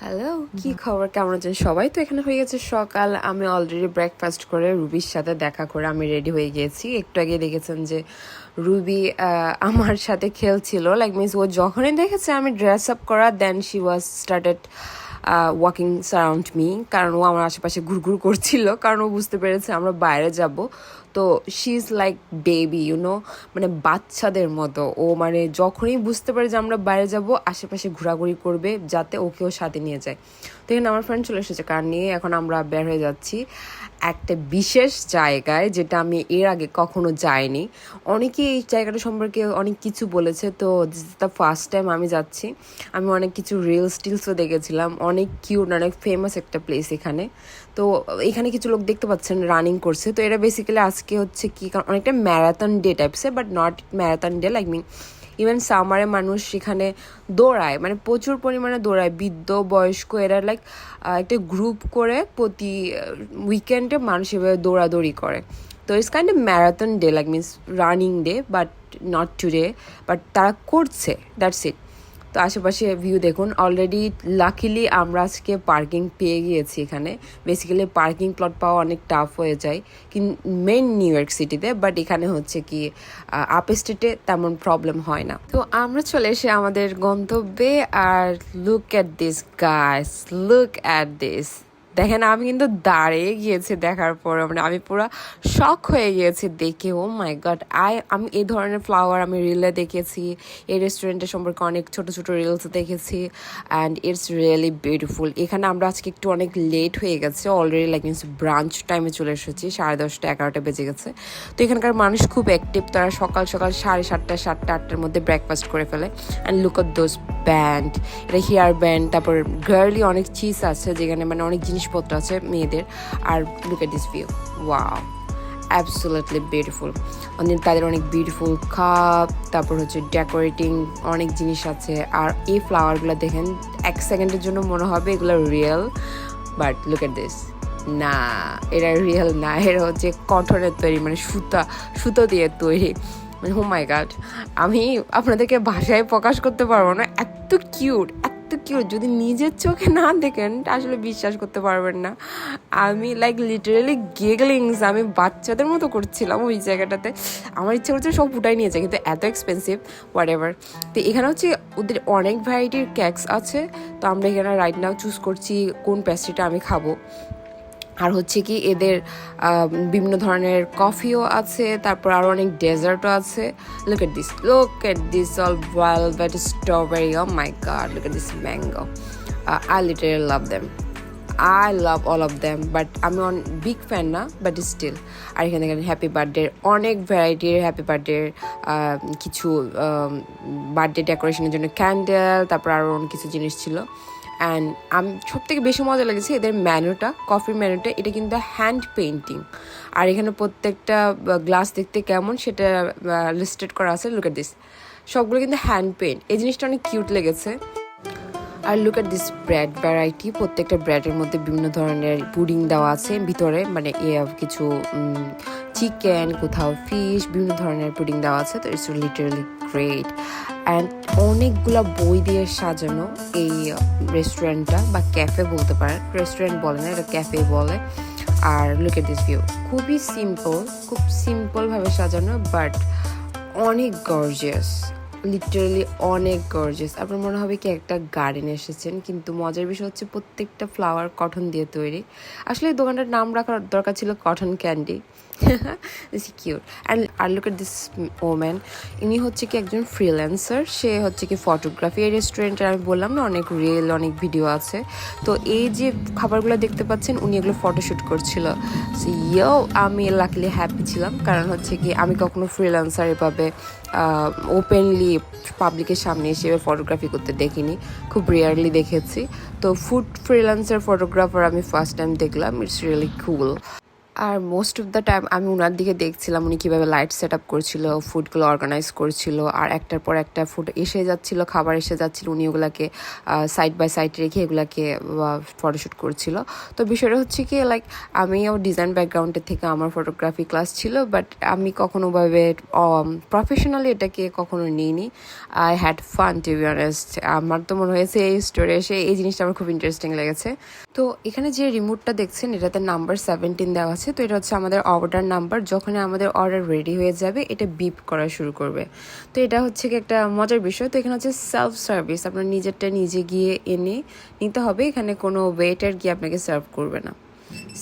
Hello কি খবর? কেমন আছেন সবাই? তো এখানে হয়ে গেছে সকাল। আমি অলরেডি ব্রেকফাস্ট করে রুবির সাথে দেখা করে আমি রেডি হয়ে গেছি। একটু আগে দেখেছেন যে রুবি আমার সাথে খেলছিল। লাইক মিনস ও যখনই দেখেছে আমি ড্রেস আপ করা then she was started walking surround me কারণ ও আমার আশেপাশে ঘুরঘুর করছিল। কারণ ও বুঝতে পেরেছে আমরা বাইরে যাব। তো she is like baby you know মানে বাচ্চাদের মতো। ও মানে যখনই বুঝতে পারে যে আমরা বাইরে যাব, আশেপাশে ঘোরাঘুরি করবে যাতে ওকেও সাথে নিয়ে যায়। তো এখানে আমার ফ্রেন্ড চলে এসেছে কার নিয়ে। এখন আমরা বের হয়ে যাচ্ছি একটা বিশেষ জায়গায়, যেটা আমি এর আগে কখনো যাইনি। অনেকেই এই জায়গাটা সম্পর্কে অনেক কিছু বলেছে, তো দিস দ্য ফার্স্ট টাইম আমি যাচ্ছি। আমি অনেক কিছু রিলস টিলসও দেখেছিলাম। অনেক কিউট অনেক ফেমাস একটা প্লেস এখানে। তো এখানে কিছু লোক দেখতে পাচ্ছেন রানিং করছে। তো এটা বেসিক্যালি আজকে হচ্ছে কি, কারণ অনেকটা marathon day টাইপসে but not marathon day like mean even সামারে মানুষ সেখানে দৌড়ায় মানে প্রচুর পরিমাণে দৌড়ায়। বৃদ্ধ, বয়স্ক, এরা লাইক একটা গ্রুপ করে প্রতি উইকেন্ডে মানুষ এভাবে দৌড়াদৌড়ি করে। তো it's kind marathon day like means running day but not today but তারা করছে দ্যাটস ইট তো আশেপাশে ভিউ দেখুন। অলরেডি লাকিলি আমরা আজকে পার্কিং পেয়ে গিয়েছি এখানে। বেসিক্যালি পার্কিং প্লট পাওয়া অনেক টাফ হয়ে যায় কিন মেন নিউ ইয়র্ক সিটিতে বাট এখানে হচ্ছে কি আপ স্টেটে তেমন প্রবলেম হয় না। তো আমরা চলে এসে আমাদের গন্তব্যে, আর look at this guys look at this দেখেন, আমি কিন্তু দাঁড়িয়ে গিয়েছি দেখার পরে মানে আমি পুরো শখ হয়ে গিয়েছি দেখে। ও মাই গড আই আমি এই ধরনের ফ্লাওয়ার আমি রিলে দেখেছি, এই রেস্টুরেন্টের সম্পর্কে অনেক ছোট ছোট রিলস দেখেছি অ্যান্ড ইটস রিয়েলি বিউটিফুল এখানে আমরা আজকে একটু অনেক লেট হয়ে গেছে অলরেডি লাইক মিনস ব্রাঞ্চ টাইমে চলে এসেছি, সাড়ে দশটা, এগারোটা বেজে গেছে। তো এখানকার মানুষ খুব অ্যাক্টিভ তারা সকাল সকাল সাড়ে সাতটা সাতটা, আটটার মধ্যে ব্রেকফাস্ট করে ফেলে। And look of those band এটা হেয়ার ব্যান্ড তারপর গার্লি অনেক চিজ আছে, যেখানে মানে অনেক জিনিসপত্র আছে মেয়েদের আর look at this view wow absolutely beautiful অনেক তাদের অনেক বিউটিফুল কাপ তারপর হচ্ছে ডেকোরেটিং অনেক জিনিস আছে। আর এই ফ্লাওয়ারগুলো দেখেন, এক সেকেন্ডের জন্য মনে হবে এগুলো real but look at this না, এরা রিয়েল না, এরা হচ্ছে কটনের তৈরি মানে সুতা, সুতো দিয়ে তৈরি। মানে হো মাই গাড আমি আপনাদেরকে ভাষায় প্রকাশ করতে পারব না, এত কিউট এত কেউ যদি নিজের চোখে না দেখেন, আসলে বিশ্বাস করতে পারবেন না। আমি লাইক লিটারেলি গেগলিংস আমি বাচ্চাদের মতো করছিলাম ওই জায়গাটাতে। আমার ইচ্ছা করছে সব ফুটাই নিয়েছে কিন্তু এত এক্সপেন্সিভ হোয়াট এভার তো এখানে হচ্ছে ওদের অনেক ভ্যারাইটির ক্যাকস আছে। তো আমরা এখানে রাইট নাও চুজ করছি কোন প্যাস্ট্রিটা আমি খাব। আর হচ্ছে কি এদের বিভিন্ন ধরনের কফিও আছে, তারপর আরও অনেক ডেজার্টও আছে। Look at this look at this all velvet strawberry oh my god look at this mango I literally love them I love all of them but আমি অন বিগ ফ্যান না বাট স্টিল আর এখানে হ্যাপি বার্থডে অনেক ভ্যারাইটির happy birthday কিছু birthday ডেকোরেশনের জন্য ক্যান্ডেল তারপর আরও অনেক কিছু জিনিস ছিল। অ্যান্ড আমি সব থেকে বেশি মজা লেগেছে এদের মেনুটা কফির মেনুটা এটা কিন্তু হ্যান্ড পেন্টিং আর এখানে প্রত্যেকটা গ্লাস দেখতে কেমন সেটা লিস্টেড করা আছে লুক এট দিস সবগুলো কিন্তু হ্যান্ড পেন্ট এই জিনিসটা অনেক কিউট লেগেছে। আর look at this bread variety প্রত্যেকটা ব্রেডের মধ্যে বিভিন্ন ধরনের পুডিং দেওয়া আছে ভিতরে মানে কিছু চিকেন কোথাও ফিশ বিভিন্ন ধরনের পুডিং দেওয়া আছে, তো ইটস লিটারালি গ্রেট অ্যান্ড অনেকগুলা বই দিয়ে সাজানো এই রেস্টুরেন্টটা বা ক্যাফে বলতে পারেন। রেস্টুরেন্ট বলে না, এটা ক্যাফে বলে। আর লুক এট দিস ভিউ খুবই সিম্পল খুব সিম্পলভাবে সাজানো বাট অনেক গর্জিয়াস লিটারালি অনেক গর্জিয়াস আপনার মনে হবে কি একটা গার্ডেন এসেছেন, কিন্তু মজার বিষয় হচ্ছে প্রত্যেকটা ফ্লাওয়ার কটন দিয়ে তৈরি। আসলে দোকানটার নাম রাখার দরকার ছিল cotton candy this cute and R look at this woman ইনি হচ্ছে কি একজন ফ্রিল্যান্সার সে হচ্ছে কি ফটোগ্রাফি এই রেস্টুরেন্টের আমি বললাম না, অনেক রিল অনেক ভিডিও আছে। তো এই যে খাবারগুলো দেখতে পাচ্ছেন, উনি এগুলো ফটোশ্যুট করছিল। ইয়েও আমি লাকিলি হ্যাপি ছিলাম। কারণ হচ্ছে কি, আমি কখনো ফ্রিল্যান্সার এভাবে ওপেনলি পাবলিকের সামনে এসে ফটোগ্রাফি করতে দেখিনি। খুব রেয়ারলি দেখেছি। তো ফুড ফ্রিল্যান্সার ফটোগ্রাফার আমি ফার্স্ট টাইম দেখলাম। ইটস রিয়েলি কুল আর মোস্ট অফ দ্য টাইম আমি ওনার দিকে দেখছিলাম, উনি কীভাবে লাইট সেট আপ করছিল ফুডগুলো অর্গানাইজ করছিল, আর একটার পর একটা ফুড এসে যাচ্ছিল, খাবার এসে যাচ্ছিল, উনি ওগুলাকে সাইড বাই সাইড রেখে এগুলাকে ফটোশ্যুট করছিল। তো বিষয়টা হচ্ছে কি লাইক আমিও ডিজাইন ব্যাকগ্রাউন্ডের থেকে আমার ফটোগ্রাফি ক্লাস ছিল বাট আমি কখনোভাবে প্রফেশনালি এটাকে কখনো নিইনি। I had fun to be honest আমার তো মনে হয়েছে এই স্টোরি এসে এই জিনিসটা আমার খুব ইন্টারেস্টিং লেগেছে। তো এখানে যে রিমোটটা দেখছেন, এটাতে নাম্বার সেভেন্টিন দেওয়া আছে তো এটা হচ্ছে আমাদের অর্ডার নাম্বার যখন আমাদের অর্ডার রেডি হয়ে যাবে, এটা বিপ করা শুরু করবে। তো এটা হচ্ছে কি একটা মজার বিষয়। তো এখানে হচ্ছে সেলফ সার্ভিস আপনার নিজেরটা নিজে গিয়ে এনে নিতে হবে। এখানে কোনো ওয়েটার গিয়ে আপনাকে সার্ভ করবে না।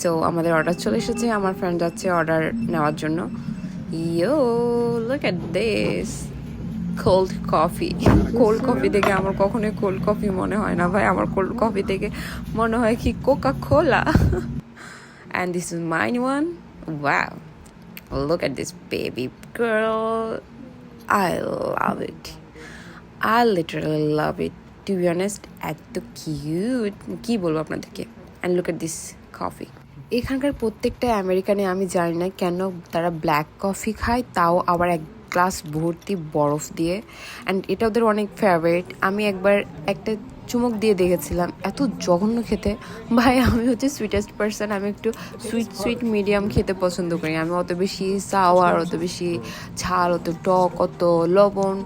সো আমাদের অর্ডার চলে এসেছে। আমার ফ্রেন্ড যাচ্ছে অর্ডার নেওয়ার জন্য। Yo look at this cold coffee cold coffee দেখে আমার কখনোই কোল্ড কফি মনে হয় না ভাই। আমার কোল্ড কফি দেখে মনে হয় কি কোকা খোলা and this is mine one. Wow. Look at this baby girl. I love it. I literally love it, to be honest. এত কিউট কি বলব আপনাদেরকে? And look at this coffee এখানকার প্রত্যেকটা আমেরিকানে আমি জানি না কেন তারা ব্ল্যাক কফি খায়, তাও আবার এক গ্লাস ভর্তি বরফ দিয়ে. অ্যান্ড এটা ওদের অনেক ফেভারিট আমি একবার একটা চুমুক দিয়ে দেখেছিলাম। এত জঘন্য খেতে। ভাই, আমি হচ্ছে সুইটেস্ট পার্সন আমি একটু সুইট সুইট মিডিয়াম খেতে পছন্দ করি। আমি অত বেশি সাওয়ার অত বেশি ঝাল, অত টক, অত লবণ,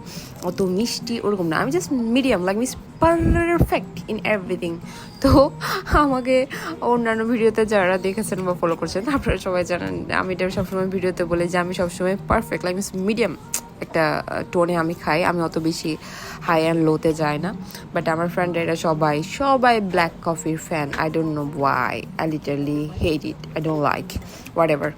অত মিষ্টি ওরকম না। আমি just medium like miss perfect in everything তো আমাকে অন্যান্য ভিডিওতে যারা দেখেছেন বা ফলো করছেন, আপনারা সবাই জানেন, আমি এটা সবসময় ভিডিওতে বলি যে আমি সবসময় পারফেক্ট লাইক মিস মিডিয়াম একটা টোনে আমি খাই। আমি অত বেশি হাই অ্যান্ড লোতে যাই না। বাট আমার ফ্রেন্ডেরা সবাই সবাই ব্ল্যাক কফির fan I don't know why I literally hate it I don't like whatever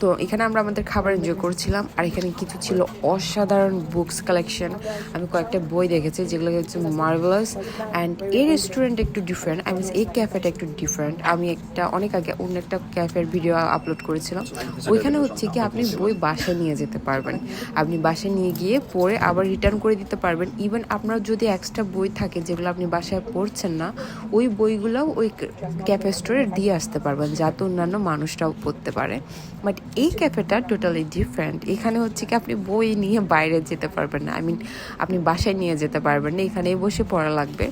তো এখানে আমরা আমাদের খাবার এনজয় করছিলাম। আর এখানে কিছু ছিল অসাধারণ বুকস কালেকশন আমি কয়েকটা বই দেখেছি, যেগুলো হচ্ছে মার্ভেলাস অ্যান্ড এই রেস্টুরেন্ট একটু ডিফারেন্ট আই মিনস এই ক্যাফেটা একটু ডিফারেন্ট আমি একটা, অনেক আগে অন্য একটা ক্যাফের ভিডিও আপলোড করেছিলাম। ওইখানে হচ্ছে কি, আপনি বই বাসায় নিয়ে যেতে পারবেন। আপনি বাসায় নিয়ে গিয়ে পড়ে আবার রিটার্ন করে দিতে পারবেন। ইভেন আপনার যদি এক্সট্রা বই থাকে যেগুলো আপনি বাসায় পড়ছেন না, ওই বইগুলোও ওই ক্যাফে স্টোরে দিয়ে আসতে পারবেন যাতে অন্যান্য মানুষরাও পড়তে পারে। বাট এই ক্যাফেটা টোটালি ডিফারেন্ট এখানে হচ্ছে কি আপনি বই নিয়ে বাইরে যেতে পারবেন না। আই মিন আপনি বাসায় নিয়ে যেতে পারবেন না। এখানেই বসে পড়া লাগবে।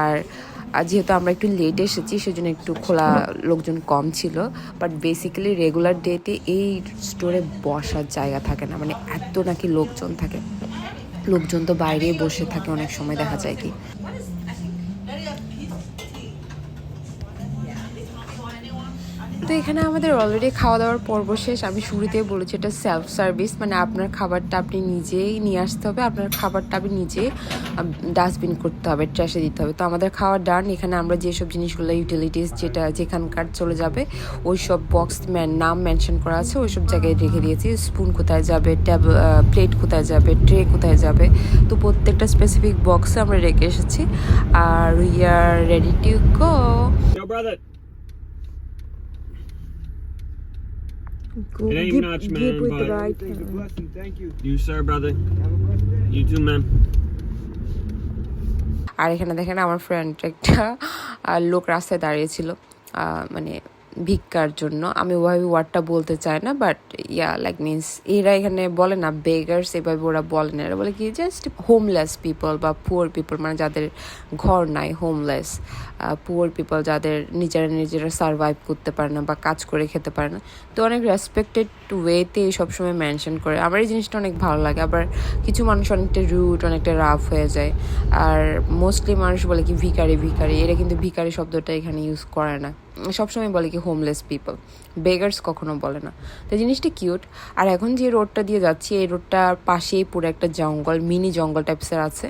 আর আর যেহেতু আমরা একটু লেট এসেছি, সেজন্য একটু খোলা লোকজন কম ছিল। বাট বেসিক্যালি রেগুলার ডেতে এই স্টোরে বসার জায়গা থাকে না। মানে এত নাকি লোকজন থাকে। লোকজন তো বাইরে বসে থাকে অনেক সময় দেখা যায় কি। তো এখানে আমাদের অলরেডি খাওয়া দাওয়ার পর্ব শেষ। আমি শুরুতেই বলেছি, এটা সেলফ সার্ভিস মানে আপনার খাবারটা আপনি নিজেই নিয়ে আসতে হবে, আপনার খাবারটা আপনি নিজে ডাস্টবিন করতে হবে ট্র্যাশে দিতে হবে। তো আমাদের খাওয়ার ডান এখানে আমরা যেসব জিনিসগুলো ইউটিলিটিস যেটা যেখানকার চলে যাবে ওই সব বক্স ম্যান নাম মেনশন করা আছে ওই সব জায়গায় রেখে দিয়েছি। স্পুন কোথায় যাবে ট্যাব প্লেট কোথায় যাবে ট্রে কোথায় যাবে, তো প্রত্যেকটা স্পেসিফিক বক্সে আমরা রেখে এসেছি। আর we are ready to go Yo, brother. Go, It ain't give, much, man, with the but- right Thanks a hand. blessing. Thank you. You, sir, brother. Have a blessed day. You too, man. আর এখানে দেখেন আমার friend একটা লোক রাস্তায় দাঁড়িয়েছিল মানে ভিক্ষার জন্য। আমি ওভাবে ওয়ার্ডটা বলতে চাই না বাট ইয়া লাইক মিনস এরা এখানে বলে না বেগার্স এভাবে ওরা বলে না। এরা বলে কি জাস্ট হোমলেস পিপল বা পুয়ার পিপল মানে যাদের ঘর নাই হোমলেস পুয়ার পিপল যাদের নিজেরা নিজেরা সার্ভাইভ করতে পারে না বা কাজ করে খেতে পারে না। তো অনেক রেসপেক্টেড ওয়েতে সবসময় মেনশন করে। আমার এই জিনিসটা অনেক ভালো লাগে। আবার কিছু মানুষ অনেকটা রুট অনেকটা রাফ হয়ে যায়। আর মোস্টলি মানুষ বলে কি ভিকারি ভিকারি এরা কিন্তু ভিকারি শব্দটা এখানে ইউজ করে না। সবসময় বলে কি হোমলেস পিপল বেগার্স কখনো বলে না। তো জিনিসটা কিউট আর এখন যে রোডটা দিয়ে যাচ্ছি, এই রোডটার পাশেই পুরো একটা জঙ্গল মিনি জঙ্গল টাইপসের আছে।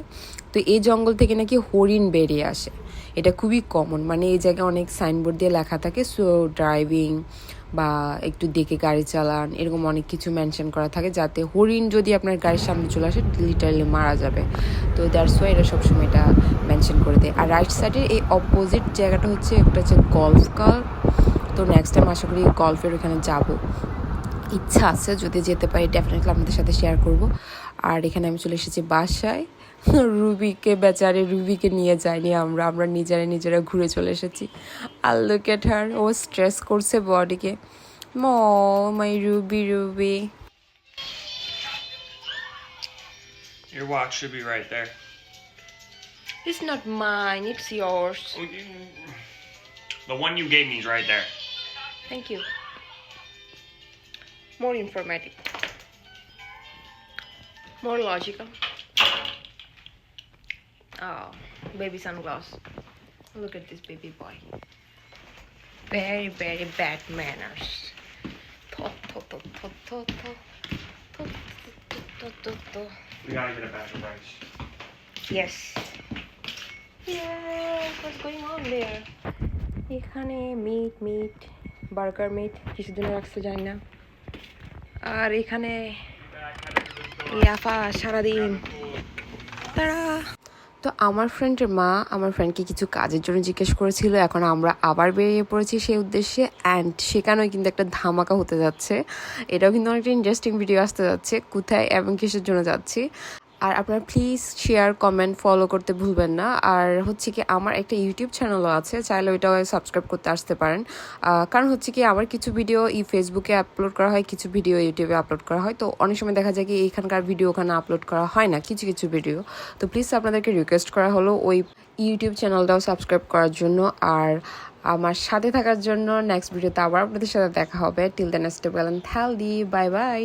তো এই জঙ্গল থেকে নাকি হরিণ বেরিয়ে আসে। এটা খুবই কমন মানে এই জায়গায় অনেক সাইনবোর্ড দিয়ে লেখা থাকে সো ড্রাইভিং বা একটু দেখে গাড়ি চালান, এরকম অনেক কিছু মেনশন করা থাকে যাতে হরিণ যদি আপনার গাড়ির সামনে চলে আসে লিটারালি মারা যাবে। তো দ্যাটস ওয়াই এরা সবসময় এটা মেনশন করে দেয়। আর রাইট সাইডের এই অপোজিট জায়গাটা হচ্ছে, একটা হচ্ছে গলফ কাল তো নেক্সট টাইম আশা করি গল্ফের ওখানে যাব। ইচ্ছা আছে যদি যেতে পারি ডেফিনেটলি আপনাদের সাথে শেয়ার করব। আর এখানে আমি চলে এসেছি বাসায়। রুবিকে বেচারে রুবিকে নিয়ে যাইনি আমরা আমরা নিজেরা নিজেরা ঘুরে চলে এসেছি আর লুক এট হার ও স্ট্রেস করছে বডিকে Oh, my Ruby, Ruby. Your watch should be right there. It's not mine, it's yours. The one you gave me is right there. Thank you. More informative. More logical. Oh, baby sunglasses. Look at this baby boy. Very, very bad manners. We gotta get a batch of rice. Yes. Yeah, what's going on there? এখানে meat meat burger meat কিছুদিন রাখতে যায় না আর এখানে ইয়াফা সারাদিন তারা তো আমার ফ্রেন্ডের মা আমার ফ্রেন্ডকে কিছু কাজের জন্য জিজ্ঞেস করেছিল, এখন আমরা আবার বেরিয়ে পড়েছি সেই উদ্দেশ্যে অ্যান্ড সেখানেও কিন্তু একটা ধামাকা হতে যাচ্ছে। এটাও কিন্তু অনেকটা ইন্টারেস্টিং ভিডিও আসতে যাচ্ছে, কোথায় এবং কিসের জন্য যাচ্ছি। আর আপনারা প্লিজ শেয়ার কমেন্ট ফলো করতে ভুলবেন না। আর হচ্ছে কি, আমার একটা ইউটিউব চ্যানেলও আছে, চাইলে ওইটাও সাবস্ক্রাইব করতে আসতে পারেন। কারণ হচ্ছে কি, আমার কিছু ভিডিও ই ফেসবুকে আপলোড করা হয়, কিছু ভিডিও ইউটিউবে আপলোড করা হয়। তো অনেক সময় দেখা যায় কি এখানকার ভিডিও ওখানে আপলোড করা হয় না, কিছু কিছু ভিডিও তো প্লিজ আপনাদেরকে রিকোয়েস্ট করা হলো ওই ইউটিউব চ্যানেলটাও সাবস্ক্রাইব করার জন্য। আর আমার সাথে থাকার জন্য নেক্সট ভিডিওতে আবার আপনাদের সাথে দেখা হবে। Till then stable and healthy bye bye